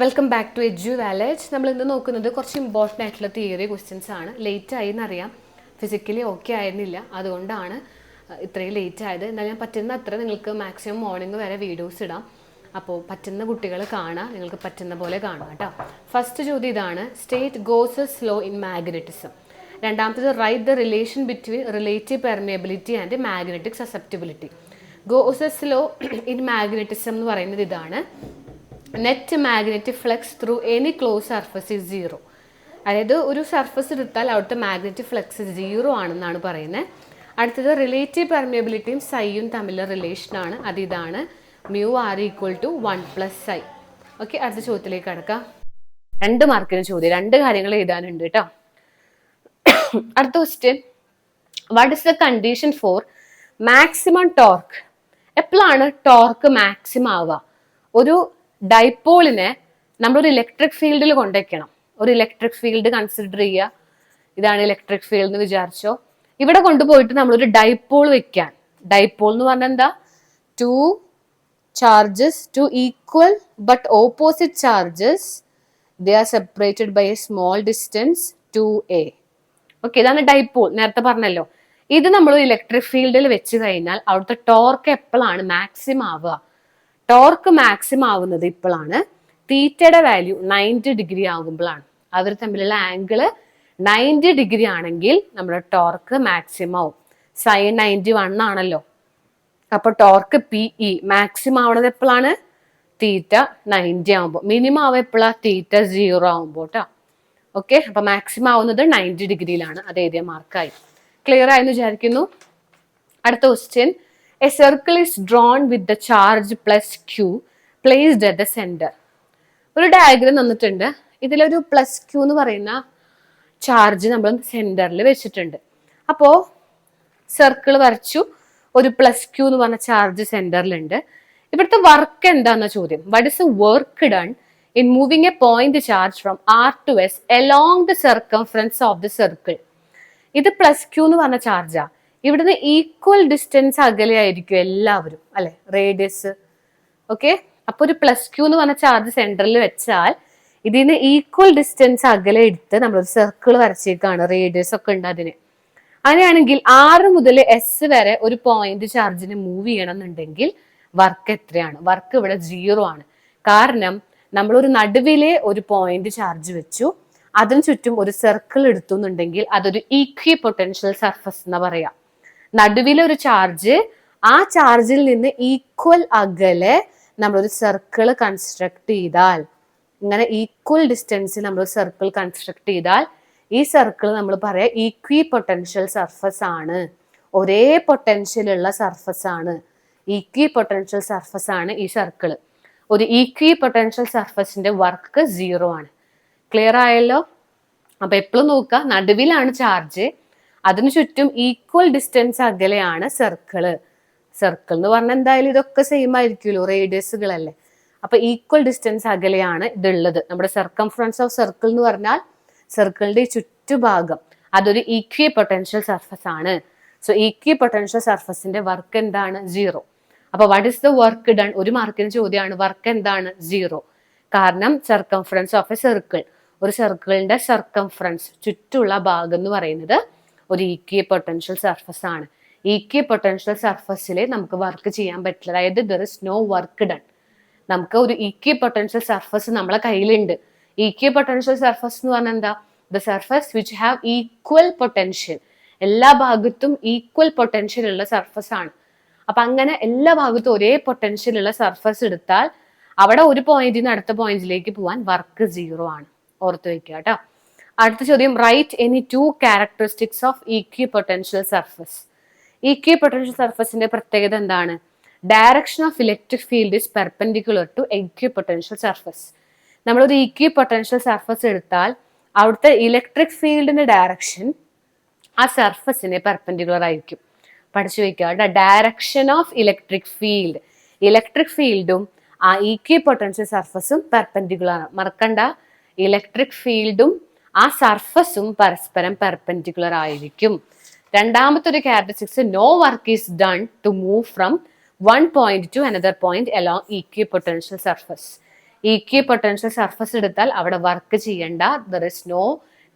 Welcome back to Edu Village നമ്മൾ ഇന്ന് നോക്കുന്നത് കുറച്ച് ഇമ്പോർട്ടന്റ് ആയിട്ടുള്ള തിയറി ക്വസ്റ്റ്യൻസ് ആണ്. ലേറ്റ് ആയി എന്നറിയാം ഫിസിക്കലി ഓക്കെ ആയിരുന്നില്ല. അതുകൊണ്ടാണ് ഇത്രയും ലേറ്റ് ആയത്. എന്നാൽ ഞാൻ പറ്റുന്ന അത്ര നിങ്ങൾക്ക് മാക്സിമം മോർണിംഗ് വരെ വീഡിയോസ് ഇടാം. അപ്പോൾ പറ്റുന്ന കുട്ടികൾ കാണാം. നിങ്ങൾക്ക് പറ്റുന്ന പോലെ കാണാം കേട്ടോ. ഫസ്റ്റ് ചോദ്യം ഇതാണ്. State Gauss's law in magnetism രണ്ടാമത്തേത് write the relation between relative permeability and magnetic susceptibility Gauss's law in magnetism എന്ന് പറയുന്നത് ഇതാണ്. Net magnetic flux through any close surface is zero അതായത് ഒരു സർഫസ് എടുത്താൽ അവിടുത്തെ മാഗ്നറ്റിക് ഫ്ലക്സ് സീറോ ആണെന്നാണ് പറയുന്നത് അടുത്തത് റിലേറ്റീവ് പെർമിയബിലിറ്റിയും സൈയും തമ്മിലുള്ള റിലേഷനാണ് അത് ഇതാണ്. Mu R equal to one plus psi okay അടുത്ത ചോദ്യത്തിലേക്ക് കടക്കാം. രണ്ട് മാർക്കിന് ചോദ്യം. രണ്ട് കാര്യങ്ങൾ എഴുതാനുണ്ട് കേട്ടോ. അടുത്ത question what is the condition for maximum torque എപ്പോഴാണ് ടോർക്ക് മാക്സിമം ആവുക? ഒരു ഡൈപോളിനെ ഒരു ഇലക്ട്രിക് ഫീൽഡിൽ കൊണ്ടുവയ്ക്കണം ഒരു ഇലക്ട്രിക് ഫീൽഡ് കൺസിഡർ ചെയ്യുക. ഇതാണ് ഇലക്ട്രിക് ഫീൽഡ് എന്ന് വിചാരിച്ചോ. ഇവിടെ കൊണ്ടുപോയിട്ട് നമ്മളൊരു ഡൈപോൾ വെക്കാൻ. ഡൈപോൾ എന്ന് പറഞ്ഞാൽ എന്താ? Two charges two equal but opposite charges they are separated by a small distance to a okay ഇതാണ് ഡൈപോൾ നേരത്തെ പറഞ്ഞല്ലോ. ഇത് നമ്മൾ ഇലക്ട്രിക് ഫീൽഡിൽ വെച്ച് കഴിഞ്ഞാൽ അവിടുത്തെ ടോർക്ക് എപ്പോഴാണ് മാക്സിമം ആവുക? ടോർക്ക് മാക്സിമം ആവുന്നത് ഇപ്പോഴാണ് തീറ്റയുടെ വാല്യൂ നയന്റി ഡിഗ്രി ആകുമ്പോഴാണ് അവർ തമ്മിലുള്ള ആംഗിൾ നയന്റി ഡിഗ്രി ആണെങ്കിൽ നമ്മുടെ ടോർക്ക് മാക്സിമം ആവും. സൈൻ നയന്റി വൺ ആണല്ലോ. അപ്പൊ ടോർക്ക് പി ഇ മാക്സിമം ആവണത് എപ്പോഴാണ് തീറ്റ നയന്റി ആവുമ്പോൾ മിനിമം ആവുക എപ്പോഴാണ് തീറ്റ സീറോ ആവുമ്പോൾ കേട്ടോ ഓക്കെ അപ്പൊ മാക്സിമം ആവുന്നത് നയന്റി ഡിഗ്രിയിലാണ് അത് ഏരിയ മാർക്കായി ക്ലിയർ ആയെന്ന് വിചാരിക്കുന്നു? അടുത്ത question a circle is drawn with the charge plus Q placed at the centre ഒരു ഡയഗ്രം തന്നിട്ടുണ്ട്. ഇതിലൊരു പ്ലസ് ക്യൂ എന്ന് പറയുന്ന ചാർജ് നമ്മൾ സെന്ററിൽ വെച്ചിട്ടുണ്ട്. അപ്പോൾ സർക്കിൾ വരച്ചു. ഒരു പ്ലസ് ക്യൂ എന്ന് പറഞ്ഞ ചാർജ് സെന്ററിലുണ്ട് ഇവിടുത്തെ വർക്ക് എന്താന്ന ചോദ്യം. What is work done in moving a point charge from R to S along the circumference of the circle ഇത് പ്ലസ് ക്യൂ എന്ന് പറഞ്ഞ ചാർജാ ഇവിടുന്ന് ഈക്വൽ ഡിസ്റ്റൻസ് അകലെയായിരിക്കും എല്ലാവരും അല്ലെ? റേഡിയസ് ഓക്കെ അപ്പൊ ഒരു പ്ലസ് ക്യൂ എന്ന് പറഞ്ഞ ചാർജ് സെന്ററിൽ വെച്ചാൽ ഇതിൽ നിന്ന് ഈക്വൽ ഡിസ്റ്റൻസ് അകലെ എടുത്ത് നമ്മളൊരു സർക്കിൾ വരച്ചേക്കാണ് റേഡിയസ് ഒക്കെ ഉണ്ട് അതിന്. അങ്ങനെയാണെങ്കിൽ ആറ് മുതൽ എസ് വരെ ഒരു പോയിന്റ് ചാർജിന് മൂവ് ചെയ്യണം എന്നുണ്ടെങ്കിൽ വർക്ക് എത്രയാണ്? വർക്ക് ഇവിടെ സീറോ ആണ്. കാരണം നമ്മൾ ഒരു നടുവിലെ ഒരു പോയിന്റ് ചാർജ് വെച്ചു അതിന് ചുറ്റും ഒരു സർക്കിൾ എടുത്തു എന്നുണ്ടെങ്കിൽ അതൊരു ഈക്വി പൊട്ടൻഷ്യൽ സർഫസ് എന്ന് പറയാം. നടുവിലെ ഒരു ചാർജ് ആ ചാർജിൽ നിന്ന് ഈക്വൽ അകലെ നമ്മളൊരു സർക്കിൾ കൺസ്ട്രക്ട് ചെയ്താൽ ഇങ്ങനെ ഈക്വൽ ഡിസ്റ്റൻസിൽ നമ്മൾ സർക്കിൾ കൺസ്ട്രക്ട് ചെയ്താൽ ഈ സർക്കിൾ നമ്മൾ പറയാം ഈക്വി പൊട്ടൻഷ്യൽ സർഫസ് ആണ്. ഒരേ പൊട്ടൻഷ്യൽ ഉള്ള സർഫസ് ആണ്. ഈക്വി പൊട്ടൻഷ്യൽ സർഫസ് ആണ് ഈ സർക്കിൾ ഒരു ഈക്വി പൊട്ടൻഷ്യൽ സർഫസിന്റെ വർക്ക് സീറോ ആണ്. ക്ലിയർ ആയല്ലോ? അപ്പൊ എപ്പോഴും നോക്കുക നടുവിലാണ് ചാർജ് അതിനു ചുറ്റും ഈക്വൽ ഡിസ്റ്റൻസ് അകലെയാണ് സർക്കിൾ സർക്കിൾ എന്ന് പറഞ്ഞാൽ എന്തായാലും ഇതൊക്കെ സെയിം ആയിരിക്കുമല്ലോ റേഡിയസുകളല്ലേ അപ്പൊ ഈക്വൽ ഡിസ്റ്റൻസ് അകലെയാണ് ഇതുള്ളത്. നമ്മുടെ സർക്കംഫറൻസ് ഓഫ് സർക്കിൾ എന്ന് പറഞ്ഞാൽ സർക്കിളിന്റെ ചുറ്റുഭാഗം. അതൊരു ഈക്വി പൊട്ടൻഷ്യൽ സർഫസ് ആണ്. സോ ഈക്വി പൊട്ടൻഷ്യൽ സർഫസിന്റെ വർക്ക് എന്താണ്? സീറോ അപ്പൊ what is the work done ഒരു മാർക്കിന് ചോദ്യമാണ് വർക്ക് എന്താണ്? സീറോ കാരണം സർക്കംഫറൻസ് ഓഫ് എ സർക്കിൾ ഒരു സർക്കിളിന്റെ സർക്കംഫറൻസ് ചുറ്റുള്ള ഭാഗം എന്ന് പറയുന്നത് ഒരു ഈക്വി പൊട്ടൻഷ്യൽ സർഫസ് ആണ്. ഈക്വി പൊട്ടൻഷ്യൽ സർഫസിൽ നമുക്ക് വർക്ക് ചെയ്യാൻ പറ്റില്ല. അതായത് there is no work done നമുക്ക് ഒരു ഈക്വി പൊട്ടൻഷ്യൽ സർഫസ് നമ്മളെ കയ്യിലുണ്ട്. ഈക്വി പൊട്ടൻഷ്യൽ സർഫസ് എന്ന് പറഞ്ഞാൽ എന്താ? The surface which have equal potential എല്ലാ ഭാഗത്തും ഈക്വൽ പൊട്ടൻഷ്യൽ ഉള്ള സർഫസ് ആണ്. അപ്പൊ അങ്ങനെ എല്ലാ ഭാഗത്തും ഒരേ പൊട്ടൻഷ്യൽ ഉള്ള സർഫസ് എടുത്താൽ അവിടെ ഒരു പോയിന്റിൽ നിന്ന് അടുത്ത പോയിന്റിലേക്ക് പോകാൻ വർക്ക് സീറോ ആണ്. ഓർത്ത് വെക്കുക കേട്ടോ. അടുത്ത ചോദ്യം write any two characteristics of equipotential surface equipotential സർഫസിന്റെ പ്രത്യേകത എന്താണ്? Direction of electric field is perpendicular to equipotential surface നമ്മളൊരു ഈക്വി പൊട്ടൻഷ്യൽ സർഫസ് എടുത്താൽ അവിടുത്തെ ഇലക്ട്രിക് ഫീൽഡിന്റെ ഡയറക്ഷൻ ആ സർഫസിന് പെർപെൻഡിക്കുലർ ആയിരിക്കും. പഠിച്ചു വയ്ക്കുക direction of electric field electric ഫീൽഡും ആ ഈക്വി പൊട്ടൻഷ്യൽ സർഫസും പെർപെൻഡിക്കുലർ ആണ്. മറക്കണ്ട. ഇലക്ട്രിക് ഫീൽഡും ആ സർഫസും പരസ്പരം പെർപെൻഡിക്കുലർ ആയിരിക്കും. രണ്ടാമത്തെ ഒരു characteristics no work is done to move from one point to another point along equipotential surface equipotential surface എടുത്താൽ അവിടെ വർക്ക് ചെയ്യേണ്ട. There is no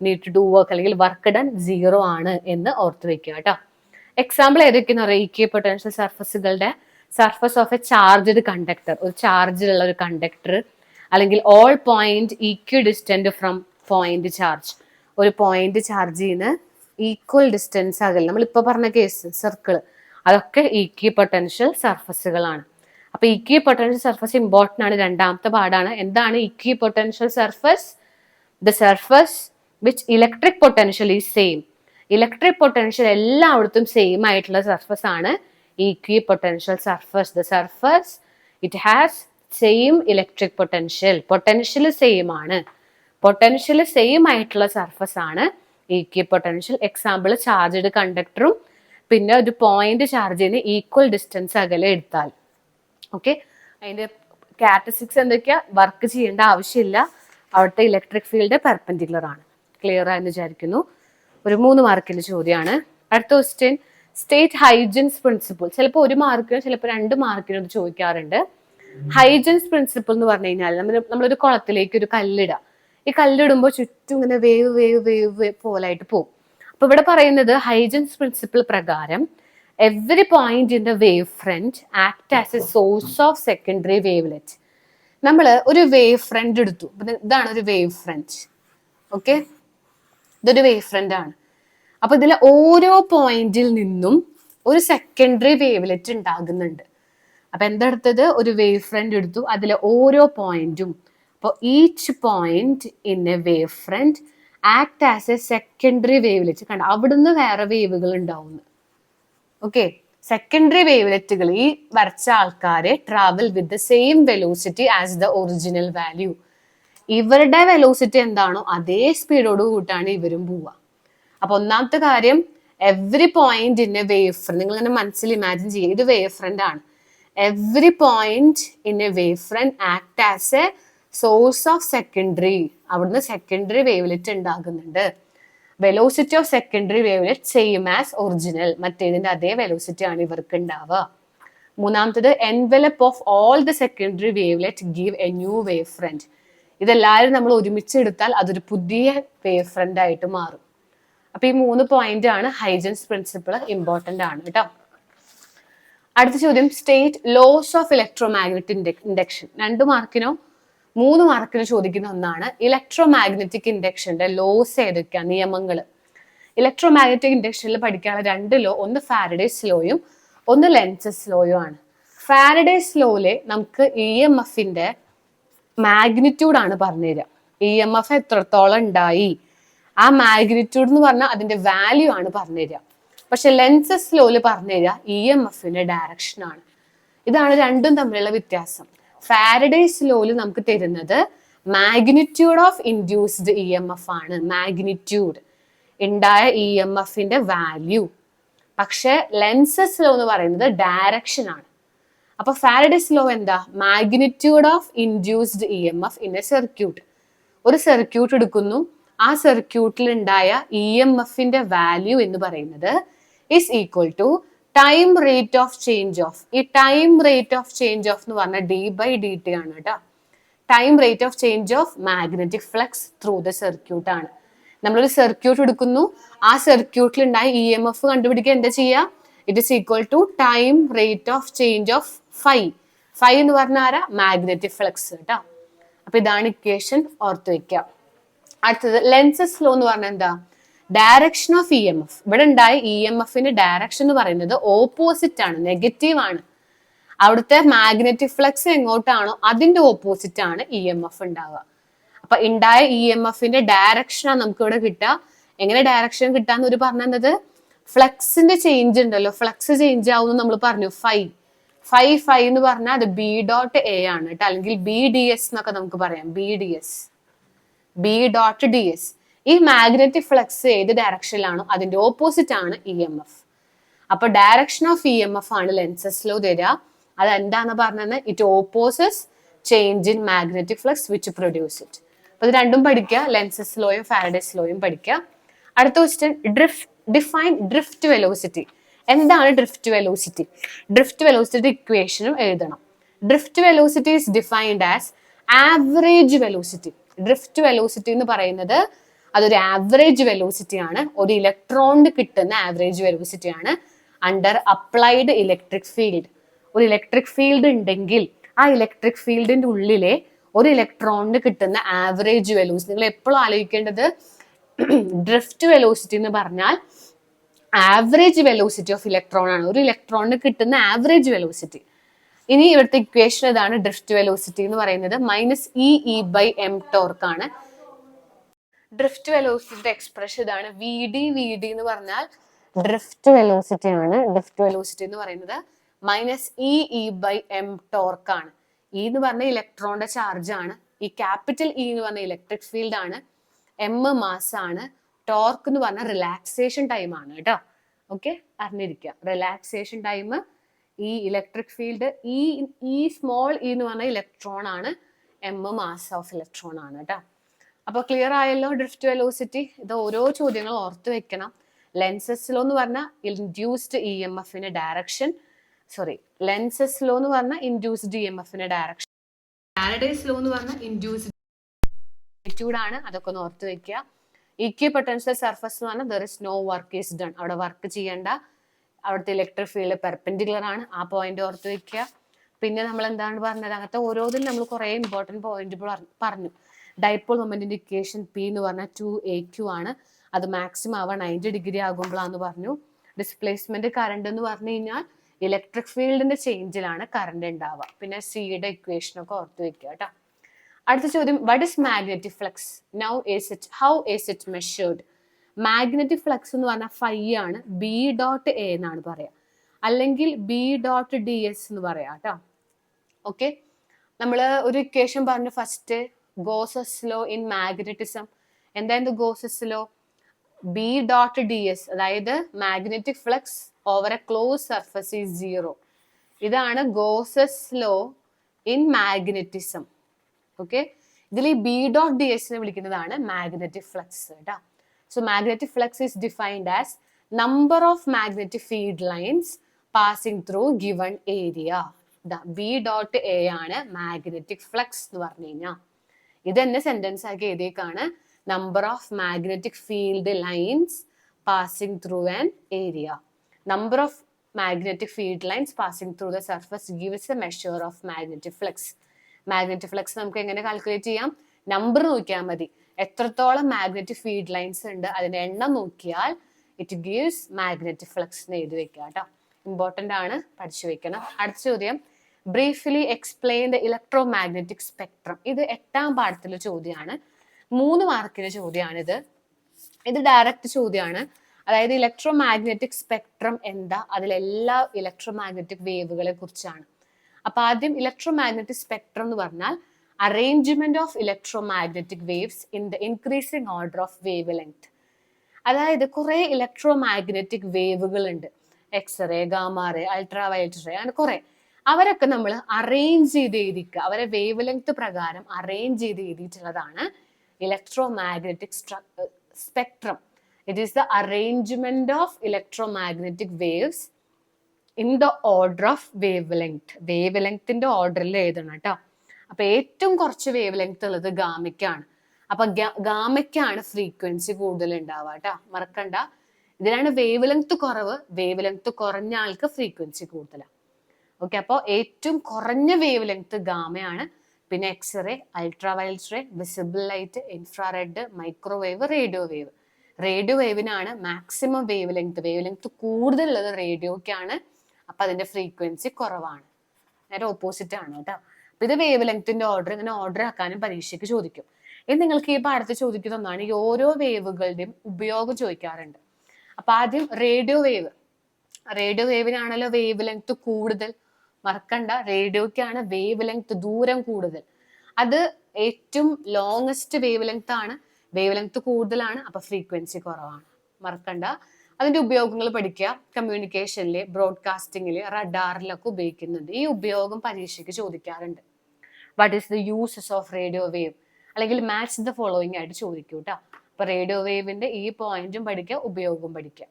need to do work അല്ലെങ്കിൽ വർക്ക് ഡൺ സീറോ ആണ് എന്ന് ഓർത്ത് വെക്കുക കേട്ടോ. എക്സാമ്പിൾ ഏതൊക്കെയെന്ന് പറയുക equipotential സർഫസുകളുടെ surface of a charged conductor ഒരു ചാർജിലുള്ള ഒരു കണ്ടക്ടർ അല്ലെങ്കിൽ all point equidistant from point charge ഒരു പോയിന്റ് ചാർജ് ചെയ്യുന്ന ഈക്വൽ ഡിസ്റ്റൻസ് അകൽ നമ്മളിപ്പോൾ പറഞ്ഞ കേസ് സർക്കിൾ അതൊക്കെ ഈക്വി പൊട്ടൻഷ്യൽ സർഫസുകളാണ് അപ്പൊ ഇക്വി പൊട്ടൻഷ്യൽ സർഫസ് ഇമ്പോർട്ടന്റ് ആണ്. രണ്ടാമത്തെ പാടാണ് എന്താണ് equipotential surface the surface which electric potential is same electric potential എല്ലായിടത്തും സെയിം ആയിട്ടുള്ള സർഫസ് ആണ് equipotential surface the surface it has same electric potential potential same ആണ്. പൊട്ടൻഷ്യൽ സെയിം ആയിട്ടുള്ള സർഫസ് ആണ്. ഈക്വൽ പൊട്ടൻഷ്യൽ എക്സാമ്പിൾ ചാർജ്ഡ് കണ്ടക്ടറും പിന്നെ ഒരു point charge ചെയ്യുന്ന ഈക്വൽ ഡിസ്റ്റൻസ് അകലെ എടുത്താൽ. ഓക്കെ അതിന്റെ കാറ്റസിക്സ് എന്തൊക്കെയാ? വർക്ക് ചെയ്യേണ്ട ആവശ്യമില്ല. അവിടുത്തെ ഇലക്ട്രിക് ഫീൽഡ് പെർപെൻഡിക്കുലർ ആണ്. ക്ലിയർ ആയെന്ന് വിചാരിക്കുന്നു. ഒരു മൂന്ന് മാർക്കിന്റെ ചോദ്യമാണ് അടുത്ത ക്വസ്റ്റ്യൻ സ്റ്റേറ്റ് ഹൈജൻസ് പ്രിൻസിപ്പിൾ ചിലപ്പോൾ ഒരു മാർക്കിനും ചിലപ്പോൾ രണ്ട് മാർക്കിനും ചോദിക്കാറുണ്ട്. ഹൈജൻസ് പ്രിൻസിപ്പിൾ എന്ന് പറഞ്ഞു കഴിഞ്ഞാൽ നമ്മൾ നമ്മളൊരു കുളത്തിലേക്ക് ഒരു കല്ലിടാം ഈ കല്ലിടുമ്പോൾ ചുറ്റും ഇങ്ങനെ വേവ് വേവ് വേവ് പോലായിട്ട് പോകും അപ്പൊ ഇവിടെ പറയുന്നത് ഹൈജൻസ് പ്രിൻസിപ്പിൾ പ്രകാരം every point in the wave front act as a source of secondary wavelet നമ്മൾ ഒരു വേവ് ഫ്രണ്ട് എടുത്തു ഇതാണ് ഒരു വേവ് ഫ്രണ്ട് ഓക്കെ ഇതൊരു വേവ് ഫ്രണ്ട് ആണ്. അപ്പൊ ഇതിലെ ഓരോ പോയിന്റിൽ നിന്നും ഒരു സെക്കൻഡറി വേവ്ലെറ്റ് ഉണ്ടാകുന്നുണ്ട്. അപ്പൊ എന്തെടുത്തത്? ഒരു വേവ് ഫ്രണ്ട് എടുത്തു. അതിലെ ഓരോ പോയിന്റും അപ്പോൾ each point in a wave front act as a secondary wavelet കണ്ട അവിടുന്ന് വേറെ വേവുകൾ ഉണ്ടാവുന്നു. ഓക്കെ സെക്കൻഡറി വേവ്ലെറ്റുകൾ ഈ വരച്ച ആൾക്കാരെ travel with the same velocity as the original value ഇവരുടെ വെലോസിറ്റി എന്താണോ അതേ സ്പീഡോട് കൂട്ടാണ് ഇവരും പോവുക. അപ്പൊ ഒന്നാമത്തെ കാര്യം every point in a wave front നിങ്ങൾ തന്നെ മനസ്സിൽ ഇമാജിൻ ചെയ്യുക ഇത് വേവ് ഫ്രണ്ട് ആണ്. Every point in a wave front act as a source of secondary അവിടുന്ന് സെക്കൻഡറി വേവ്ലെറ്റ് ഉണ്ടാകുന്നുണ്ട്. Velocity of secondary wavelet same as original മറ്റേതിന്റെ അതേ വെലോസിറ്റി ആണ് ഇവർക്ക് ഉണ്ടാവുക. മൂന്നാമത്തത് envelope of all the secondary wavelet give a new wave front ഇതെല്ലാവരും നമ്മൾ ഒരുമിച്ച് എടുത്താൽ അതൊരു പുതിയ വേവ് ഫ്രണ്ട് ആയിട്ട് മാറും. അപ്പൊ ഈ മൂന്ന് പോയിന്റ് ആണ് ഹൈജൻസ് പ്രിൻസിപ്പിൾ ഇമ്പോർട്ടന്റ് ആണ് കേട്ടോ. അടുത്ത ചോദ്യം state laws of electromagnetic induction രണ്ട് മാർക്കിനോ മൂന്ന് മാർക്കിന് ചോദിക്കുന്ന ഒന്നാണ് ഇലക്ട്രോ മാഗ്നറ്റിക് ഇൻഡക്ഷന്റെ ലോസ് ഏതൊക്കെയാണ് നിയമങ്ങൾ ഇലക്ട്രോ മാഗ്നറ്റിക് ഇൻഡക്ഷനിൽ പഠിക്കാനുള്ള രണ്ട് ലോ ഒന്ന് ഫാരഡേസ് ലോയും ഒന്ന് ലെൻസസ് ലോയും ആണ്. ഫാരഡേസ് ലോയിലെ നമുക്ക് ഇ എം എഫിന്റെ മാഗ്നിറ്റ്യൂഡ് ആണ് പറഞ്ഞുതരിക ഇ എം എഫ് എത്രത്തോളം ഉണ്ടായി? ആ മാഗ്നിറ്റ്യൂഡ് എന്ന് പറഞ്ഞാൽ അതിന്റെ വാല്യൂ ആണ് പറഞ്ഞുതരിക പക്ഷെ ലെൻസസ് ലോയിൽ പറഞ്ഞുതരിക ഇ എം എഫിന്റെ ഡയറക്ഷൻ ആണ്. ഇതാണ് രണ്ടും തമ്മിലുള്ള വ്യത്യാസം. ഫാരഡേസ് ലോയിൽ നമുക്ക് തരുന്നത് magnitude of induced E M F ആണ്. മാഗ്നിറ്റ്യൂഡ്. ഉണ്ടായ ഇ എം എഫിന്റെ വാല്യൂ. പക്ഷെ ലെൻസസ് ലോ എന്ന് പറയുന്നത് ഡയറക്ഷൻ ആണ്. അപ്പൊ ഫാരഡേസ് ലോ എന്താ? Magnitude of induced E M F in a circuit. ഒരു സർക്യൂട്ട് എടുക്കുന്നു. ആ സർക്യൂട്ടിൽ ഉണ്ടായ ഇ എം എഫിന്റെ വാല്യൂ എന്ന് പറയുന്നത് is equal to time rate of change of. ഈ time rate of change of എന്ന് പറഞ്ഞാൽ ഡി ബൈ ഡി ടി ആണ് കേട്ടോ. Time rate of change of magnetic flux through the circuit ആണ്. നമ്മളൊരു സർക്യൂട്ട് എടുക്കുന്നു. ആ സർക്യൂട്ടിൽ ഉണ്ടായ ഇ എം എഫ് കണ്ടുപിടിക്കുക എന്താ ചെയ്യുക it is equal to time rate of change of phi phi എന്ന് പറഞ്ഞാൽ ആരാ? മാഗ്നറ്റിക് ഫ്ലക്സ് കേട്ടോ. അപ്പൊ ഇതാണ് ഇക്വേഷൻ ഓർത്ത് വെക്കുക അടുത്തത് ലെൻസസ് ലോ എന്ന് പറഞ്ഞാൽ എന്താ? Direction of E M F ഇവിടെ ഉണ്ടായ ഇ എം എഫിന്റെ ഡയറക്ഷൻ എന്ന് പറയുന്നത് ഓപ്പോസിറ്റ് ആണ് നെഗറ്റീവ് ആണ്. അവിടുത്തെ മാഗ്നറ്റിക് ഫ്ലക്സ് എങ്ങോട്ടാണോ അതിന്റെ ഓപ്പോസിറ്റ് ആണ് ഇ എം എഫ് ഉണ്ടാവുക. അപ്പൊ ഉണ്ടായ ഇ എം എഫിന്റെ ഡയറക്ഷനാണ് നമുക്ക് ഇവിടെ കിട്ടുക. എങ്ങനെ ഡയറക്ഷൻ കിട്ടാന്ന് ഒരു പറഞ്ഞത് ഫ്ലക്സിന്റെ ചേഞ്ച് ഉണ്ടല്ലോ ഫ്ലക്സ് ചേഞ്ച് ആവുന്നു നമ്മൾ പറഞ്ഞു ഫൈ ഫൈ ഫൈ എന്ന് പറഞ്ഞാൽ അത് ബി ഡോട്ട് എ ആണ് കേട്ടോ. അല്ലെങ്കിൽ ബി ഡി എസ് എന്നൊക്കെ നമുക്ക് പറയാം B D S B dot D S ഈ മാഗ്നറ്റിക് ഫ്ലക്സ് ഏത് ഡയറക്ഷനിലാണോ അതിന്റെ ഓപ്പോസിറ്റ് ആണ് ഇ എം എഫ് അപ്പൊ direction of E M F ആണ് ലെൻസസ് ലോ തരിക അത് എന്താന്ന് പറഞ്ഞത്? It opposes change in magnetic flux which produce it അപ്പൊ ഇത് രണ്ടും പഠിക്കുക. ലെൻസസ് ലോയും ഫാരഡേസ് ലോയും പഠിക്കുക. അടുത്ത question drift define drift velocity എന്താണ് ഡ്രിഫ്റ്റ് വെലോസിറ്റി ഡ്രിഫ്റ്റ് വെലോസിറ്റി ഇക്വേഷനും എഴുതണം. Drift velocity is defined as average velocity drift velocity എന്ന് പറയുന്നത് അതൊരു ആവറേജ് വെലോസിറ്റി ആണ്. ഒരു ഇലക്ട്രോണിന് കിട്ടുന്ന ആവറേജ് വെലോസിറ്റി ആണ് അണ്ടർ അപ്ലൈഡ് ഇലക്ട്രിക് ഫീൽഡ് ഒരു ഇലക്ട്രിക് ഫീൽഡ് ഉണ്ടെങ്കിൽ ആ ഇലക്ട്രിക് ഫീൽഡിന്റെ ഉള്ളിലെ ഒരു ഇലക്ട്രോണിന് കിട്ടുന്ന ആവറേജ് വെലോസിറ്റി നിങ്ങൾ എപ്പോഴും ആലോചിക്കേണ്ടത് ഡ്രിഫ്റ്റ് വെലോസിറ്റി എന്ന് പറഞ്ഞാൽ ആവറേജ് വെലോസിറ്റി ഓഫ് ഇലക്ട്രോൺ ആണ്. ഒരു ഇലക്ട്രോണിന് കിട്ടുന്ന ആവറേജ് വെലോസിറ്റി ഇനി ഇവിടുത്തെ ഇക്വേഷൻ ഇതാണ് ഡ്രിഫ്റ്റ് വെലോസിറ്റി എന്ന് പറയുന്നത്. Minus E E by M torque ആണ്. ഡ്രിഫ്റ്റ് വെലോസിറ്റിയുടെ എക്സ്പ്രഷൻ ഇതാണ്. വി ഡി വി ഡി എന്ന് പറഞ്ഞാൽ ഡ്രിഫ്റ്റ് വെലോസിറ്റി ആണ്. ഡ്രിഫ്റ്റ് വെലോസിറ്റി എന്ന് പറയുന്നത് minus E E by M torque ആണ്. ഇ എന്ന് പറഞ്ഞ ഇലക്ട്രോണിന്റെ ചാർജ് ആണ്. ഈ ക്യാപിറ്റൽ ഇ എന്ന് പറഞ്ഞ ഇലക്ട്രിക് ഫീൽഡ് ആണ്. എം മാസ് ആണ്. ടോർക്ക് എന്ന് പറഞ്ഞ റിലാക്സേഷൻ ടൈം ആണ് കേട്ടോ. ഓക്കെ അറിഞ്ഞിരിക്കുക. റിലാക്സേഷൻ ടൈം ഈ ഇലക്ട്രിക് ഫീൽഡ് ഈ ഈ സ്മോൾ ഇ എന്ന് പറഞ്ഞ ഇലക്ട്രോൺ ആണ്. എം മാസ് ഓഫ് ഇലക്ട്രോൺ ആണ് കേട്ടോ. അപ്പോൾ ക്ലിയർ ആയല്ലോ ഡ്രിഫ്റ്റ് വെലോസിറ്റി ഇത് ഓരോ ചോദ്യങ്ങളും ഓർത്ത് വെക്കണം. ലെൻസസ് ലോ എന്ന് പറഞ്ഞാൽ ഇൻഡ്യൂസ്ഡ് ഇ എം എഫിന് ഡയറക്ഷൻ സോറി ലെൻസസ് ലോ എന്ന് പറഞ്ഞാൽ ഇൻഡ്യൂസ്ഡ് ഇ എം എഫിന് ഡയറക്ഷൻ പാരഡൈസ് ലോ എന്ന് പറഞ്ഞാൽ ഇൻഡ്യൂസ്ഡ് ആണ്. അതൊക്കെ ഒന്ന് ഓർത്ത് വെക്കുക. ഇക്വി പൊട്ടൻഷ്യൽ സർഫസ് എന്ന് പറഞ്ഞാൽ there is no work is done അവിടെ വർക്ക് ചെയ്യേണ്ട. അവിടുത്തെ ഇലക്ട്രിക് ഫീൽഡ് പെർപെൻഡിക്കുലർ ആണ്. ആ പോയിന്റ് ഓർത്ത് വെക്കുക. പിന്നെ നമ്മൾ എന്താണ് പറഞ്ഞത്? അങ്ങനത്തെ ഓരോന്നിലും നമ്മൾ കുറേ ഇമ്പോർട്ടന്റ് പോയിന്റ് പറഞ്ഞു. ഡൈപ്പോൾ മൊമെന്റിന്റെ ഇക്വേഷൻ പി എന്ന് പറഞ്ഞാൽ ടു എ ക്യു ആണ്. അത് മാക്സിമം ആവുക നയന്റി ഡിഗ്രി ആകുമ്പോഴാന്ന് പറഞ്ഞു. ഡിസ്പ്ലേസ്മെന്റ് കറണ്ട് എന്ന് പറഞ്ഞു കഴിഞ്ഞാൽ ഇലക്ട്രിക് ഫീൽഡിന്റെ ചേഞ്ചിലാണ് കറണ്ട് ഉണ്ടാവുക പിന്നെ സിയുടെ ഇക്വേഷൻ ഒക്കെ ഓർത്ത് വെക്കുക കേട്ടോ അടുത്ത ചോദ്യം what is magnetic flux now is it how is it measured magnetic flux എന്ന് പറഞ്ഞാൽ ഫൈ ആണ് ബി ഡോട്ട് എ എന്നാണ് പറയാ. അല്ലെങ്കിൽ ബി ഡോട്ട് ഡി എസ് എന്ന് പറയാം കേട്ടോ ഓക്കെ നമ്മൾ ഒരു ഇക്വേഷൻ പറഞ്ഞു first Gauss's law in magnetism എന്തായിരുന്നു Gauss's law B dot D S അതായത് magnetic flux over a close surface is zero ഇതാണ് Gauss's law in magnetism okay ഇതിൽ ഈ ബി ഡോട്ട് ഡി എസിനെ വിളിക്കുന്നതാണ് മാഗ്നറ്റിക് ഫ്ലക്സ് കേട്ടോ so magnetic flux is defined as number of magnetic field lines passing through given area B dot A ആണ് magnetic flux എന്ന് പറഞ്ഞു കഴിഞ്ഞാൽ ഇത് തന്നെ സെന്റൻസ് ആക്കി എഴുതിയേക്കാണ്. Number of magnetic field lines passing through an area number of magnetic field lines passing through the surface gives a measure of magnetic flux magnetic flux നമുക്ക് എങ്ങനെ calculate ചെയ്യാം? നമ്പർ നോക്കിയാൽ മതി. എത്രത്തോളം മാഗ്നറ്റിക് ഫീൽഡ് ലൈൻസ് ഉണ്ട്? അതിന്റെ എണ്ണം നോക്കിയാൽ ഇറ്റ് ഗീവ്സ് മാഗ്നറ്റിക് ഫ്ലക്സ് എന്ന് എഴുതി വെക്കുക കേട്ടോ. ഇമ്പോർട്ടന്റ് ആണ്. പഠിച്ചു വെക്കണം. അടുത്ത ചോദ്യം. Briefly explain the electromagnetic spectrum ഇത് എട്ടാം പാഠത്തിലെ ചോദ്യമാണ്. മൂന്ന് മാർക്കിന്റെ ചോദ്യമാണിത്. ഇത് ഡയറക്റ്റ് ചോദ്യമാണ്. അതായത് ഇലക്ട്രോ മാഗ്നറ്റിക് സ്പെക്ട്രം എന്താ? അതിലെല്ലാ ഇലക്ട്രോ മാഗ്നറ്റിക് വേവുകളെ കുറിച്ചാണ്. അപ്പൊ ആദ്യം ഇലക്ട്രോ മാഗ്നറ്റിക് സ്പെക്ട്രം എന്ന് പറഞ്ഞാൽ arrangement of electromagnetic waves in the increasing order of wavelength അതായത് കുറെ ഇലക്ട്രോ മാഗ്നറ്റിക് വേവുകൾ ഉണ്ട് x ray gamma ray ultraviolet ray അങ്ങനെ കുറെ. അവരൊക്കെ നമ്മൾ അറേഞ്ച് ചെയ്ത് എഴുതിക്കുക. അവരെ വേവ് ലെങ്ത് പ്രകാരം അറേഞ്ച് ചെയ്ത് എഴുതിയിട്ടുള്ളതാണ് electromagnetic spectrum it is the arrangement of electromagnetic waves in the order of wavelength wave ലെങ്ത്തിന്റെ ഓർഡറിൽ എഴുതണം കേട്ടോ. അപ്പൊ ഏറ്റവും കുറച്ച് വേവ് ലെങ്ത് ഉള്ളത് ഗാമയ്ക്കാണ്. അപ്പൊ ഗാമയ്ക്കാണ് ഫ്രീക്വൻസി കൂടുതൽ ഉണ്ടാവുക കേട്ടോ. മറക്കണ്ട. ഇതിനാണ് വേവ് ലെങ്ത് കുറവ്. വേവ് ലെങ്ത് കുറഞ്ഞ ആൾക്ക് ഫ്രീക്വൻസി കൂടുതലാണ് ഓക്കെ അപ്പോൾ ഏറ്റവും കുറഞ്ഞ വേവ് ലെങ്ത് ഗാമയാണ് പിന്നെ x ray ultraviolet ray visible light infrared microwave radio wave radio വേവിനാണ് maximum wavelength wavelength കൂടുതലുള്ളത് റേഡിയോക്കാണ് അപ്പം അതിന്റെ ഫ്രീക്വൻസി കുറവാണ്. നേരെ ഓപ്പോസിറ്റ് ആണ് കേട്ടോ. അപ്പം ഇത് വേവ് ലെങ്ത്തിന്റെ ഓർഡർ ഇങ്ങനെ ഓർഡർ ആക്കാനും പരീക്ഷയ്ക്ക് ചോദിക്കും. ഇത് നിങ്ങൾക്ക് ഈ പാഠത്തിൽ ചോദിക്കുന്ന ഒന്നാണ് ഈ ഓരോ വേവുകളുടെയും ഉപയോഗം ചോദിക്കാറുണ്ട്. അപ്പം ആദ്യം റേഡിയോ വേവ് റേഡിയോ വേവിനാണല്ലോ വേവ് ലെങ്ത് കൂടുതൽ. മറക്കണ്ട. റേഡിയോക്കാണ് വേവ് ലെങ്ത് ദൂരം കൂടുതൽ. അത് ഏറ്റവും ലോങ്സ്റ്റ് വേവ് ലെങ്ത് ആണ്. വേവ് ലെങ്ത് കൂടുതലാണ്. അപ്പൊ ഫ്രീക്വൻസി കുറവാണ്. മറക്കണ്ട. അതിന്റെ ഉപയോഗങ്ങൾ പഠിക്കുക. കമ്മ്യൂണിക്കേഷനിൽ ബ്രോഡ്കാസ്റ്റിംഗിൽ റഡാറിലൊക്കെ ഉപയോഗിക്കുന്നുണ്ട്. ഈ ഉപയോഗം പരീക്ഷയ്ക്ക് ചോദിക്കാറുണ്ട്. What is the uses of radio wave അല്ലെങ്കിൽ മാച്ച് ദ ഫോളോയിങ് ആയിട്ട് ചോദിക്കൂ കേട്ടോ അപ്പൊ റേഡിയോ വേവിന്റെ ഈ പോയിന്റും പഠിക്കുക ഉപയോഗവും പഠിക്കുക.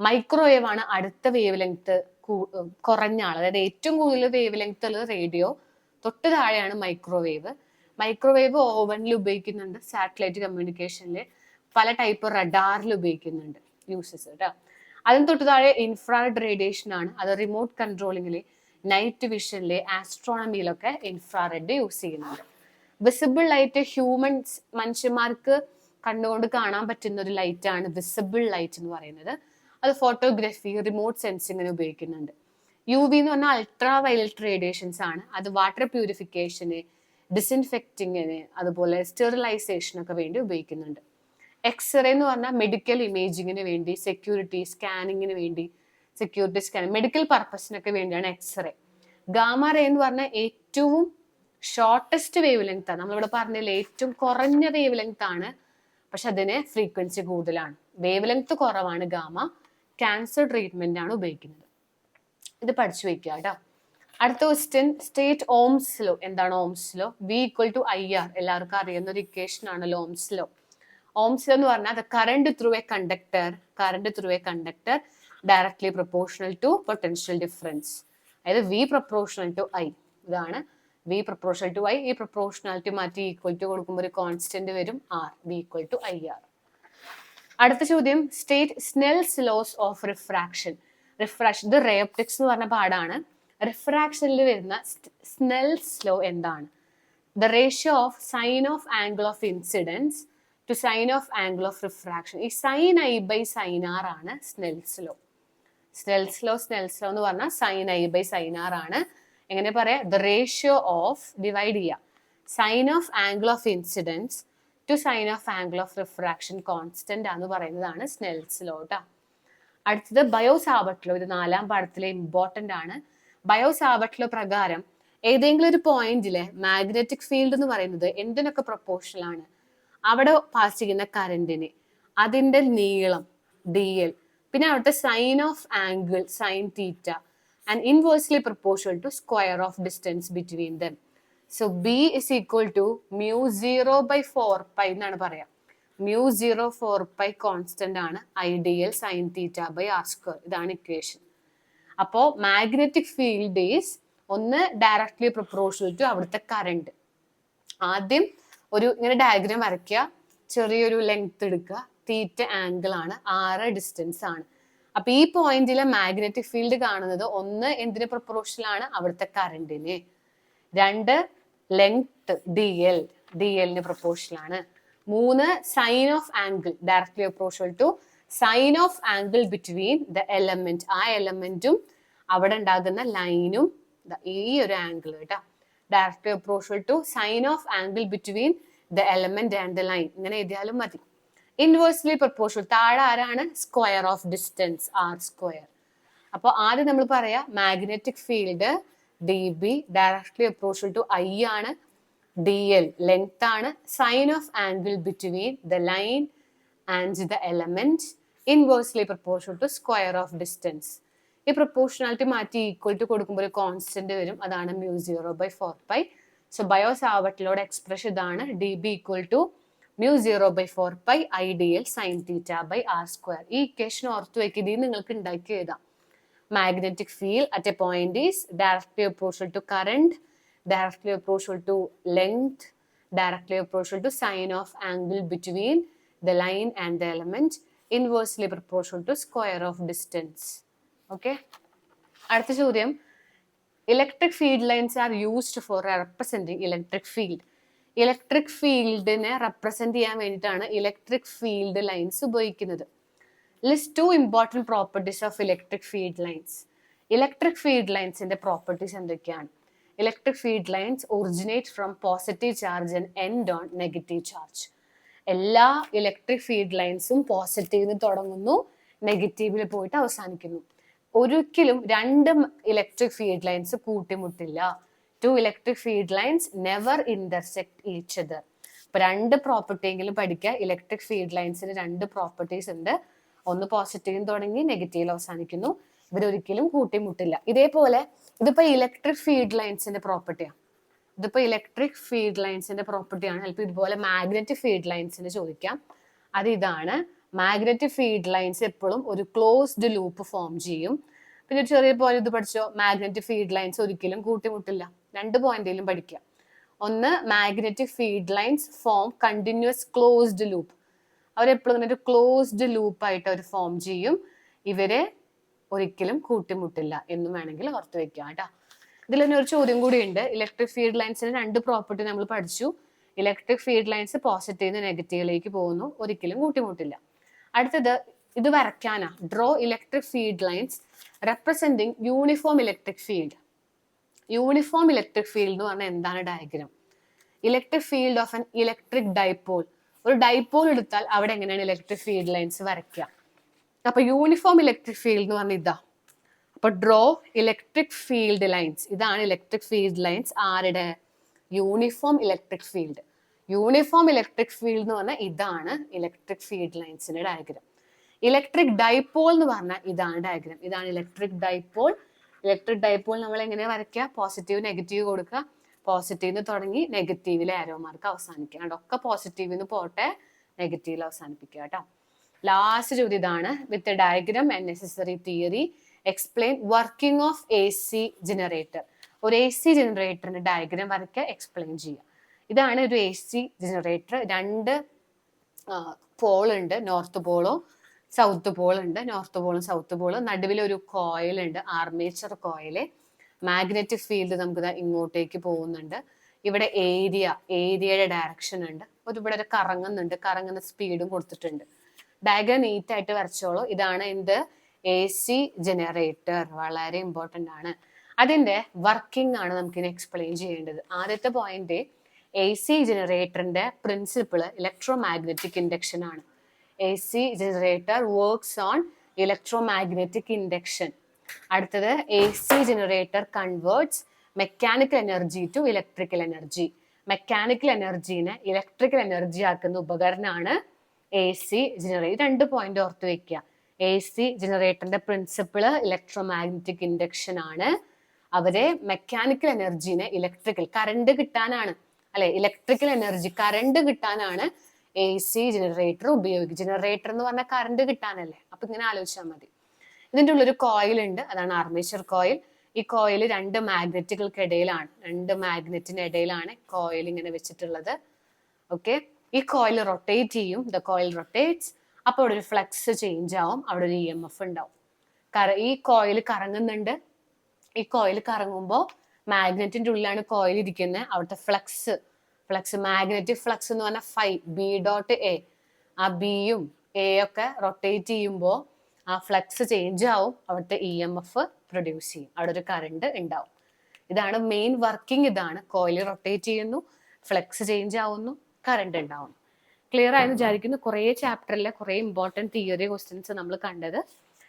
മൈക്രോവേവ് ആണ് അടുത്ത വേവ് ലെങ്ത് കുറഞ്ഞ ആൾ അതായത് ഏറ്റവും കൂടുതൽ വേവ് ലെങ്ത് ഉള്ളത് റേഡിയോ തൊട്ട് താഴെയാണ് മൈക്രോവേവ് മൈക്രോവേവ് ഓവനിൽ ഉപയോഗിക്കുന്നുണ്ട് സാറ്റലൈറ്റ് കമ്മ്യൂണിക്കേഷനിൽ പല ടൈപ്പ് റഡാറിൽ ഉപയോഗിക്കുന്നുണ്ട് യൂസസ് കേട്ടോ അതിന് തൊട്ട് താഴെ ഇൻഫ്രാറെഡ് റേഡിയേഷൻ ആണ്. അത് റിമോട്ട് കൺട്രോളിങ്ങിൽ നൈറ്റ് വിഷനിൽ ആസ്ട്രോണമിയിലൊക്കെ ഇൻഫ്രാറെഡ് യൂസ് ചെയ്യുന്നുണ്ട്. വിസിബിൾ ലൈറ്റ് ഹ്യൂമൻസ് മനുഷ്യന്മാർക്ക് കണ്ടുകൊണ്ട് കാണാൻ പറ്റുന്ന ഒരു ലൈറ്റാണ് വിസിബിൾ ലൈറ്റ് എന്ന് പറയുന്നത്. അത് ഫോട്ടോഗ്രാഫി റിമോട്ട് സെൻസിങ്ങിന് ഉപയോഗിക്കുന്നുണ്ട്. യു വി എന്ന് പറഞ്ഞാൽ അൾട്രാ വയലറ്റ് റേഡിയേഷൻസ് ആണ്. അത് വാട്ടർ പ്യൂരിഫിക്കേഷന് ഡിസിൻഫെക്റ്റിങ്ങിന് അതുപോലെ സ്റ്റെറിലൈസേഷനൊക്കെ വേണ്ടി ഉപയോഗിക്കുന്നുണ്ട്. എക്സ്റേ എന്ന് പറഞ്ഞാൽ മെഡിക്കൽ ഇമേജിങ്ങിന് വേണ്ടി സെക്യൂരിറ്റി സ്കാനിങ്ങിന് വേണ്ടി സെക്യൂരിറ്റി സ്കാൻ മെഡിക്കൽ പർപ്പസിനൊക്കെ വേണ്ടിയാണ് എക്സ്റേ ഗാമ റേ എന്ന് പറഞ്ഞാൽ ഏറ്റവും ഷോർട്ടസ്റ്റ് വേവ് ലെങ്ത് ആണ്. നമ്മളിവിടെ പറഞ്ഞതിൽ ഏറ്റവും കുറഞ്ഞ വേവ് ലെങ്ത് ആണ്. പക്ഷെ അതിന് ഫ്രീക്വൻസി കൂടുതലാണ്. വേവ് ലെങ്ത് കുറവാണ് ഗാമ. ക്യാൻസർ ട്രീറ്റ്മെന്റ് ആണ് ഉപയോഗിക്കുന്നത്. ഇത് പഠിച്ചു വെക്കുക കേട്ടോ. അടുത്ത ക്വസ്റ്റ്യൻ സ്റ്റേറ്റ് ഓംസ് ലോ എന്താണ് Ohm's law V equal to I R എല്ലാവർക്കും അറിയുന്ന ഒരു ഇക്വേഷൻ ആണല്ലോ ഓംസ് ലോ ഓംസ് ലോ എന്ന് പറഞ്ഞാൽ അത് current through a conductor current through a conductor directly proportional to potential difference അതായത് വി പ്രൊപ്പോർഷണൽ ടു ഐ ഇതാണ് വി പ്രൊപ്പോർഷണൽ ടു ഐ ഈ പ്രൊപ്പോർഷണാലിറ്റി മാറ്റി ഈക്വൽ ടു കൊടുക്കുമ്പോൾ ഒരു കോൺസ്റ്റന്റ് വരും R V equal to I R അടുത്ത ചോദ്യം state Snell's laws of refraction refraction ഇത് റേപ്റ്റിക്സ് എന്ന് പറഞ്ഞ പാടാണ്. റിഫ്രാക്ഷനിൽ വരുന്ന സ്നെൽസ് ലോ എന്താണ്? The ratio of sine of angle of incidence to sine of angle of refraction ഈ sine I by sine R ആണ് Snell's law Snell's law Snell's law എന്ന് പറഞ്ഞാൽ sine I by sine R ആണ്. എങ്ങനെ പറയാ? The ratio of divide ചെയ്യുക sine of angle of incidence to sine of angle of refraction constant എന്ന് പറയുന്നതാണ് Snell's law അടുത്തത് ബയോസാവട്ട് ലോ ഇത് നാലാം പാഠത്തിലെ ഇമ്പോർട്ടന്റ് ആണ്. ബയോസാവട്ട് ലോ പ്രകാരം ഏതെങ്കിലും ഒരു പോയിന്റിലെ മാഗ്നറ്റിക് ഫീൽഡ് എന്ന് പറയുന്നത് എന്തിനൊക്കെ പ്രൊപ്പോർഷണൽ ആണ്? അവിടെ പാസ് ചെയ്യുന്ന കറന്റിന് അതിന്റെ നീളം ഡി എൽ പിന്നെ അവിടുത്തെ sine of angle sine theta and inversely proportional to square of distance between them so B is equal to mu zero by four pi എന്നാണ് പറയാം. Mu zero four pi constant ആണ് I D L sine theta by R square ഇതാണ് equation അപ്പോൾ magnetic field is ഒന്ന് directly proportional to അവിടുത്തെ current ആദ്യം ഒരു ഇങ്ങനെ ഡയഗ്രാം വരയ്ക്കുക. ചെറിയൊരു ലെങ്ത് എടുക്കുക. തീറ്റ ആംഗിൾ ആണ്. ആറ് ഡിസ്റ്റൻസ് ആണ്. അപ്പൊ ഈ പോയിന്റിലെ മാഗ്നറ്റിക് ഫീൽഡ് കാണുന്നത് ഒന്ന് എന്തിന് പ്രൊപ്പോർഷണൽ ആണ്? അവിടുത്തെ കറണ്ടിന് രണ്ട് ലെങ്ത് ഡി എൽ ഡി എല്ലിന് പ്രൊപ്പോർഷണൽ ആണ്. മൂന്ന് sine of angle directly proportional to sine of angle between the element ആ എലമെന്റും അവിടെ ഉണ്ടാകുന്ന ലൈനും ഈ ഒരു ആംഗിൾ കേട്ടോ. Directly proportional to sine of angle between the element and the line ഇങ്ങനെ എഴുതിയാലും മതി. ഇൻവേഴ്സ്ലി പ്രൊപ്പോർഷണൽ താഴെ ആരാണ്? Square of distance R square അപ്പോൾ ആദ്യം നമ്മൾ പറയാ magnetic field D B directly approach to I ആണ് ഡി എൽ ലെങ്ത് ആണ്. Sine of angle between the line and the element inversely proportion to square of distance ഈ proportionality മാറ്റി equal to കൊടുക്കുമ്പോൾ ഒരു കോൺസ്റ്റന്റ് വരും. അതാണ് mu zero by four pi so ബയോസാവട്ടിലോട് expression ഇതാണ്. D B equal to mu zero by four pi I D L sine theta by R square ഈ equation ഓർത്ത് വെക്കുക ഇത് നിങ്ങൾക്ക് ഉണ്ടാക്കി എഴുതാം. Magnetic field at a point is directly proportional to current directly proportional to length directly proportional to sine of angle between the line and the element inversely proportional to square of distance okay അടുത്ത electric field lines are used for representing electric field. Field electric ഫീൽഡിനെ represent ചെയ്യാൻ വേണ്ടിയിട്ടാണ് electric field lines ഉപയോഗിക്കുന്നത് list two important properties of electric field lines electric field ലൈൻസിന്റെ properties എന്തൊക്കെയാണ്? Electric field lines originate from positive charge and end on negative charge എല്ലാ electric field ലൈൻസും പോസിറ്റീവിൽ തുടങ്ങുന്നു നെഗറ്റീവിൽ പോയിട്ട് അവസാനിക്കുന്നു. ഒരിക്കലും രണ്ട് electric field lines കൂട്ടിമുട്ടില്ല. Two electric field lines never intersect each other അപ്പൊ രണ്ട് പ്രോപ്പർട്ടി എങ്കിലും പഠിക്കുക ഇലക്ട്രിക് ഫീഡ് ലൈൻസിന് രണ്ട് പ്രോപ്പർട്ടീസ് ഉണ്ട്. ഒന്ന് പോസിറ്റീവും തുടങ്ങി നെഗറ്റീവിൽ അവസാനിക്കുന്നു. ഇവരൊരിക്കലും കൂട്ടിമുട്ടില്ല. ഇതേപോലെ ഇതിപ്പോ ഇലക്ട്രിക് ഫീഡ് ലൈൻസിന്റെ പ്രോപ്പർട്ടിയാണ് ഇതിപ്പോ ഇലക്ട്രിക് ഫീഡ് ലൈൻസിന്റെ പ്രോപ്പർട്ടിയാണ് ചിലപ്പോൾ ഇതുപോലെ മാഗ്നറ്റിക് ഫീഡ് ലൈൻസിന് ചോദിക്കാം. അത് ഇതാണ്. മാഗ്നറ്റിക് ഫീഡ് ലൈൻസ് എപ്പോഴും ഒരു ക്ലോസ്ഡ് ലൂപ്പ് ഫോം ചെയ്യും. പിന്നെ ചെറിയ പോലെ ഇത് പഠിച്ചോ? മാഗ്നറ്റിക് ഫീഡ് ലൈൻസ് ഒരിക്കലും കൂട്ടിമുട്ടില്ല. രണ്ട് പോയിന്റിലും പഠിക്കുക ഒന്ന് magnetic field lines form continuous closed loop അവരെപ്പോഴും ഇങ്ങനെ ഒരു ക്ലോസ്ഡ് ലൂപ്പായിട്ട് അവർ ഫോം ചെയ്യും. ഇവരെ ഒരിക്കലും കൂട്ടിമുട്ടില്ല എന്നും വേണമെങ്കിൽ ഓർത്ത് വെക്കാം കേട്ടോ. ഇതിൽ തന്നെ ഒരു ചോദ്യം കൂടിയുണ്ട് ഇലക്ട്രിക് ഫീൽഡ് ലൈൻസിന് രണ്ട് പ്രോപ്പർട്ടി നമ്മൾ പഠിച്ചു. ഇലക്ട്രിക് ഫീൽഡ് ലൈൻസ് പോസിറ്റീവ് നെഗറ്റീവിലേക്ക് പോകുന്നു. ഒരിക്കലും കൂട്ടിമുട്ടില്ല. അടുത്തത് ഇത് വരയ്ക്കാനാ. Draw electric field lines representing uniform electric field uniform electric field എന്ന് പറഞ്ഞാൽ എന്താണ് diagram electric field of an electric dipole ഒരു ഡൈപോൾ എടുത്താൽ അവിടെ എങ്ങനെയാണ് ഇലക്ട്രിക് ഫീൽഡ് ലൈൻസ് വരയ്ക്കുക? അപ്പൊ യൂണിഫോം ഇലക്ട്രിക് ഫീൽഡ് എന്ന് പറഞ്ഞ ഇതാ. അപ്പൊ ഡ്രോ ഇലക്ട്രിക് ഫീൽഡ് ലൈൻസ് ഇതാണ് ഇലക്ട്രിക് ഫീൽഡ് ലൈൻസ് ആരുടെ? Uniform electric field uniform electric field എന്ന് പറഞ്ഞാൽ ഇതാണ് ഇലക്ട്രിക് ഫീൽഡ് ലൈൻസിന്റെ ഡയഗ്രം ഇലക്ട്രിക് ഡൈപോൾ എന്ന് പറഞ്ഞാൽ ഇതാണ് ഡയഗ്രം ഇതാണ് ഇലക്ട്രിക് ഡൈപോൾ ഇലക്ട്രിക് ഡൈപോൾ നമ്മൾ എങ്ങനെ വരയ്ക്കുക? പോസിറ്റീവ് നെഗറ്റീവ് കൊടുക്കുക. പോസിറ്റീവ് നിന്ന് തുടങ്ങി നെഗറ്റീവിലെ ആരോ മാർക്ക് അവസാനിക്കുക ഒക്കെ പോസിറ്റീവിൽ നിന്ന് പോട്ടെ നെഗറ്റീവിൽ അവസാനിപ്പിക്കുക കേട്ടോ. ലാസ്റ്റ് ചോദ്യം ഇതാണ്. With diagram and necessary theory explain working of A C generator ഒരു എ സി ജനറേറ്ററിന്റെ ഡയഗ്രാം വരയ്ക്കുക എക്സ്പ്ലെയിൻ ചെയ്യുക. ഇതാണ് ഒരു എ സി ജനറേറ്റർ രണ്ട് പോൾ ഉണ്ട് നോർത്ത് പോളും സൗത്ത് പോൾ ഉണ്ട് നോർത്ത് പോളും സൗത്ത് പോളും നടുവിൽ ഒരു കോയിൽ ഉണ്ട് ആർമേച്ചർ കോയിൽ മാഗ്നറ്റിക് ഫീൽഡ് നമുക്ക് ഇങ്ങോട്ടേക്ക് പോകുന്നുണ്ട്. ഇവിടെ ഏരിയ ഏരിയയുടെ ഡയറക്ഷൻ ഉണ്ട്. ഒരു ഇവിടെ ഒരു കറങ്ങുന്നുണ്ട്. കറങ്ങുന്ന സ്പീഡും കൊടുത്തിട്ടുണ്ട്. ഡയഗ്രാം നീറ്റ് ആയിട്ട് വരച്ചോളൂ. ഇതാണ് എന്ത്? എ സി ജനറേറ്റർ വളരെ ഇമ്പോർട്ടന്റ് ആണ്. അതിന്റെ വർക്കിംഗ് ആണ് നമുക്കിനി എക്സ്പ്ലെയിൻ ചെയ്യേണ്ടത്. ആദ്യത്തെ പോയിന്റ് എ സി ജനറേറ്ററിന്റെ പ്രിൻസിപ്പിൾ ഇലക്ട്രോ മാഗ്നറ്റിക് ഇൻഡക്ഷൻ ആണ്. A C generator works on electromagnetic induction അടുത്തത് A C generator converts mechanical energy to electrical energy mechanical എനർജീനെ electrical energy ആക്കുന്ന ഉപകരണമാണ് എ സി ജനറേറ്റർ രണ്ട് പോയിന്റ് ഓർത്ത് വെക്കുക എ സി ജനറേറ്ററിന്റെ principle electromagnetic induction ആണ്. അവരെ മെക്കാനിക്കൽ എനർജീനെ ഇലക്ട്രിക്കൽ കറണ്ട് കിട്ടാനാണ്. അല്ലെ ഇലക്ട്രിക്കൽ എനർജി കറണ്ട് കിട്ടാനാണ് എ സി ജനറേറ്റർ ഉപയോഗിക്കുക ജനറേറ്റർ എന്ന് പറഞ്ഞാൽ കറണ്ട് കിട്ടാനല്ലേ? അപ്പൊ ഇങ്ങനെ ആലോചിച്ചാൽ മതി. ഇതിന്റെ ഉള്ളൊരു കോയിൽ ഉണ്ട്. അതാണ് ആർമേച്ചർ കോയിൽ ഈ കോയിൽ രണ്ട് മാഗ്നറ്റുകൾക്കിടയിലാണ് രണ്ട് മാഗ്നറ്റിന് ഇടയിലാണ് കോയിൽ ഇങ്ങനെ വെച്ചിട്ടുള്ളത്. ഓക്കെ ഈ കോയിൽ റൊട്ടേറ്റ് ചെയ്യും. ദ കോയിൽ റൊട്ടേറ്റ്സ് അപ്പോൾ അവിടെ ഒരു ഫ്ലക്സ് ചേഞ്ച് ആവും. അവിടെ ഒരു ഇ എം എഫ് ഉണ്ടാവും. കറ ഈ കോയിൽ കറങ്ങുന്നുണ്ട്. ഈ കോയിൽ കറങ്ങുമ്പോൾ മാഗ്നറ്റിന്റെ ഉള്ളിലാണ് കോയിൽ ഇരിക്കുന്നത് അവിടുത്തെ ഫ്ലക്സ് ഫ്ലക്സ് മാഗ്നറ്റിക് ഫ്ലക്സ് എന്ന് പറഞ്ഞാൽ ഫൈവ് ബി ഡോട്ട് എ ആ ബിയും എ ഒക്കെ റൊട്ടേറ്റ് ചെയ്യുമ്പോൾ ആ ഫ്ലക്സ് ചേഞ്ച് ആവും അവിടുത്തെ ഇ എം എഫ് പ്രൊഡ്യൂസ് ചെയ്യും. അവിടെ ഒരു കറണ്ട് ഉണ്ടാവും ഇതാണ് മെയിൻ വർക്കിംഗ് ഇതാണ്. കോയിൽ റൊട്ടേറ്റ് ചെയ്യുന്നു ഫ്ലക്സ് ചേഞ്ച് ആവുന്നു കറണ്ട് ഉണ്ടാവുന്നു ക്ലിയർ ആയെന്ന് വിചാരിക്കുന്നു. കുറേ ചാപ്റ്ററിലെ കുറേ ഇമ്പോർട്ടന്റ് തിയറി ക്വസ്റ്റ്യൻസ് നമ്മൾ കണ്ടത്.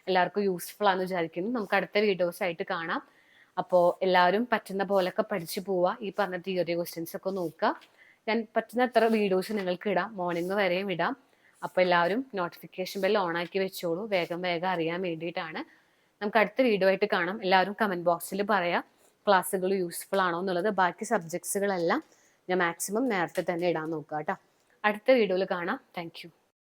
എല്ലാവർക്കും യൂസ്ഫുൾ ആണെന്ന് വിചാരിക്കുന്നു. നമുക്ക് അടുത്ത വീഡിയോസ് ആയിട്ട് കാണാം. അപ്പോൾ എല്ലാവരും പറ്റുന്ന പോലൊക്കെ പഠിച്ചു പോവുക ഈ പറഞ്ഞ തിയറി ക്വസ്റ്റ്യൻസ് ഒക്കെ നോക്കുക. ഞാൻ പറ്റുന്ന അത്ര വീഡിയോസ് നിങ്ങൾക്ക് ഇടാം. മോർണിംഗ് വരെയും ഇടാം. അപ്പോൾ എല്ലാവരും നോട്ടിഫിക്കേഷൻ ബെൽ ഓൺ ആക്കി വെച്ചോളൂ. വേഗം വേഗം അറിയാൻ വേണ്ടിയിട്ടാണ്. നമുക്ക് അടുത്ത വീഡിയോ ആയിട്ട് കാണാം. എല്ലാവരും കമന്റ് ബോക്സിൽ പറയാം ക്ലാസ്സുകൾ യൂസ്ഫുൾ ആണോ എന്നുള്ളത്. ബാക്കി സബ്ജക്ട്സുകളെല്ലാം ഞാൻ മാക്സിമം നേരത്തെ തന്നെ ഇടാൻ നോക്കുക കേട്ടോ. അടുത്ത വീഡിയോയിൽ കാണാം. താങ്ക്